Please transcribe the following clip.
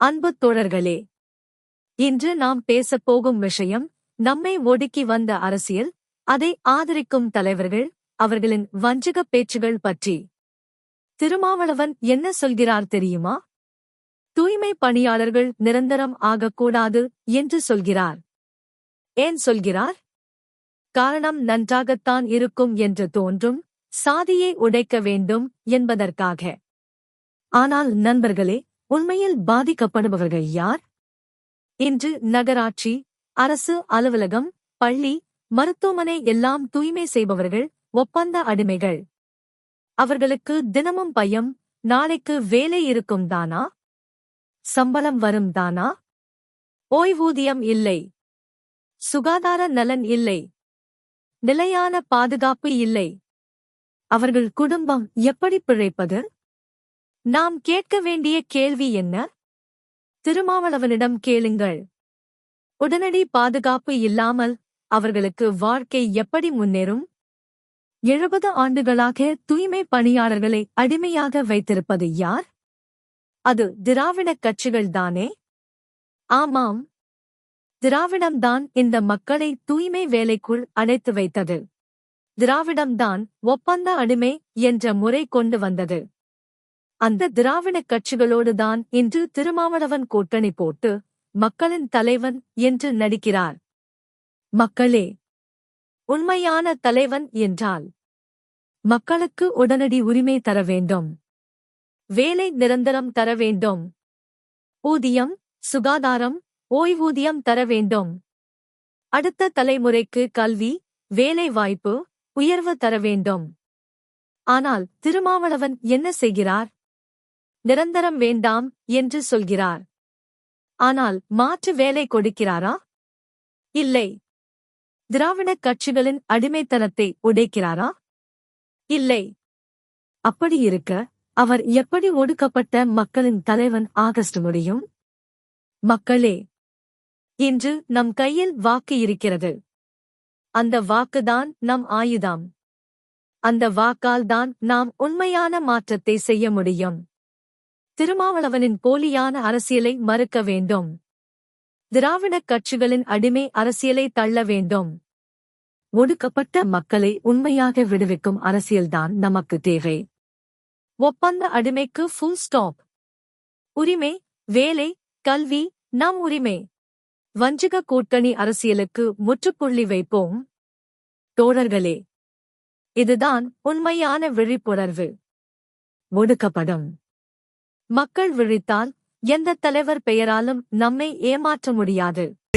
அன்பு தோழர்களே இன்று நாம் பேசப் போகும் விஷயம் நம்மை ஒடுக்கி வந்த அரசியல் அதை ஆதரிக்கும் தலைவர்கள் அவர்களின் வஞ்சக பேச்சுகள் பற்றி. திருமாவளவன் என்ன சொல்கிறார் தெரியுமா? தூய்மை பணியாளர்கள் நிரந்தரம் ஆகக்கூடாது என்று சொல்கிறார். ஏன் சொல்கிறார்? காரணம் நன்றாகத்தான் இருக்கும் என்று தோன்றும் சாதியை உடைக்க வேண்டும் என்பதற்காக. ஆனால் நண்பர்களே உண்மையில் பாதிக்கப்படுபவர்கள் யார்? இன்று நகராட்சி அரசு அலுவலகம் பள்ளி மருத்துவமனை எல்லாம் தூய்மை செய்பவர்கள் ஒப்பந்த அடிமைகள். அவர்களுக்கு தினமும் பயம் நாளைக்கு வேலை இருக்கும் தானா? சம்பளம் வரும் தானா? ஓய்வூதியம் இல்லை. சுகாதார நலன் இல்லை. நிலையான பாதுகாப்பு இல்லை. அவர்கள் குடும்பம் எப்படி பிழைப்பது? நாம் கேட்க வேண்டிய கேள்வி என்ன? திருமாவளவனிடம் கேளுங்கள். உடனடி பாதுகாப்பு இல்லாமல் அவர்களுக்கு வாழ்க்கை எப்படி முன்னேறும்? எழுபது ஆண்டுகளாக தூய்மை பணியாளர்களை அடிமையாக வைத்திருப்பது யார்? அது திராவிடக் கட்சிகள்தானே ஆமாம். திராவிடம்தான் இந்த மக்களை தூய்மை வேலைக்குள் அடைத்து வைத்தது. திராவிடம்தான் ஒப்பந்த அடிமை என்ற முறை கொண்டு வந்தது. அந்த திராவிடக் கட்சிகளோடுதான் இன்று திருமாவளவன் கூட்டணி போட்டு மக்களின் தலைவன் என்று நடிக்கிறார். மக்களே உண்மையான தலைவன் என்றால் மக்களுக்கு உடனடி உரிமை தர வேண்டும். வேலை நிரந்தரம் தர வேண்டும். ஊதியம் சுகாதாரம் ஓய்வூதியம் தர வேண்டும். அடுத்த தலைமுறைக்கு கல்வி வேலை வாய்ப்பு உயர்வு தர வேண்டும். ஆனால் திருமாவளவன் என்ன செய்கிறார்? நிரந்தரம் வேண்டாம் என்று சொல்கிறார். ஆனால் மாற்று வேலை கொடுக்கிறாரா? இல்லை. திராவிடக் கட்சிகளின் அடிமைத்தனத்தை உடைக்கிறாரா? இல்லை. அப்படி இருக்க அவர் எப்படி ஒடுக்கப்பட்ட மக்களின் தலைவன் ஆகஸ்ட் முடியும்? மக்களே இன்று நம் கையில் வாக்கு இருக்கிறது. அந்த வாக்குதான் நம் ஆயுதம். அந்த வாக்கால் தான் நாம் உண்மையான மாற்றத்தை செய்ய முடியும். திருமாவளவனின் போலியான அரசியலை மறுக்க வேண்டும். திராவிடக் கட்சிகளின் அடிமை அரசியலை தள்ள வேண்டும். ஒடுக்கப்பட்ட மக்களை உண்மையாக விடுவிக்கும் அரசியல்தான் நமக்கு தேவை. ஒப்பந்த அடிமைக்கு ஃபுல் ஸ்டாப் உரிமை வேலை கல்வி நம் உரிமை. வஞ்சக கூட்டணி அரசியலுக்கு முற்றுப்புள்ளி வைப்போம். தோழர்களே இதுதான் உண்மையான விழிப்புணர்வு. ஒடுக்கப்படும். மக்கள் விழித்தால் எந்த தலைவர் பெயராலும் நம்மை ஏமாற்ற முடியாது.